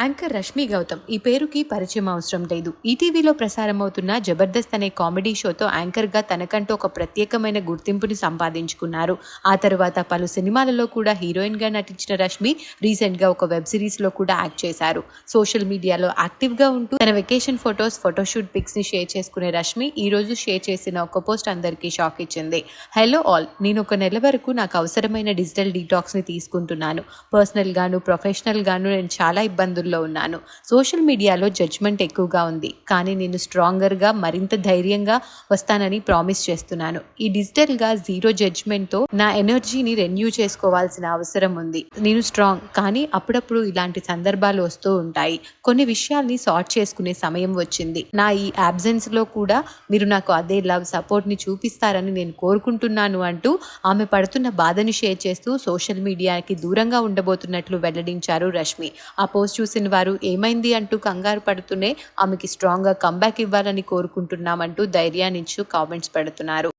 Anchor Rashmi Gautam. ఈ పేరుకి పరిచయం అవసరం లేదు. ఈటీవీలో ప్రసారమవుతున్న జబర్దస్త్ అనే కామెడీ షోతో యాంకర్గా తనకంటూ ఒక ప్రత్యేకమైన గుర్తింపుని సంపాదించుకున్నారు. ఆ తర్వాత పలు సినిమాలలో కూడా హీరోయిన్గా నటించిన రష్మి రీసెంట్గా ఒక వెబ్ సిరీస్లో కూడా యాక్ట్ చేశారు. సోషల్ మీడియాలో యాక్టివ్గా ఉంటూ తన వెకేషన్ ఫొటోస్ ఫోటోషూట్ పిక్స్ని షేర్ చేసుకునే రష్మి ఈ రోజు షేర్ చేసిన ఒక పోస్ట్ అందరికీ షాక్ ఇచ్చింది. హలో ఆల్ నేను ఒక నెల వరకు నాకు అవసరమైన డిజిటల్ డీటాక్స్ని తీసుకుంటున్నాను. పర్సనల్ గాను ప్రొఫెషనల్ గాను నేను చాలా ఇబ్బందులు ఇబ్బందుల్లో ఉన్నాను. సోషల్ మీడియాలో జడ్జ్మెంట్ ఎక్కువగా ఉంది. కానీ నేను స్ట్రాంగర్గా మరింత ధైర్యంగా వస్తానని ప్రామిస్ చేస్తున్నాను. ఈ డిజిటల్గా జీరో జడ్జ్మెంట్తో నా ఎనర్జీని రెన్యూ చేసుకోవాల్సిన అవసరం ఉంది. నేను స్ట్రాంగ్ కానీ అప్పుడప్పుడు ఇలాంటి సందర్భాలు వస్తూ ఉంటాయి. కొన్ని విషయాల్ని సార్ట్ చేసుకునే సమయం వచ్చింది. నా ఈ యాబ్సెన్స్లో లో కూడా మీరు నాకు అదే లవ్ సపోర్ట్ని చూపిస్తారని నేను కోరుకుంటున్నాను అంటూ ఆమె పడుతున్న బాధని షేర్ చేస్తూ సోషల్ మీడియాకి దూరంగా ఉండబోతున్నట్లు వెల్లడించారు రష్మి. ఆ పోస్ట్ చూసి చూసిన వారు ఏమైంది? అంటూ కంగారు పడుతూనే ఆమెకి స్ట్రాంగ్గా కంబ్యాక్ ఇవ్వాలని కోరుకుంటున్నామంటూ ధైర్యాన్నిచ్చు కామెంట్స్ పెడుతున్నారు.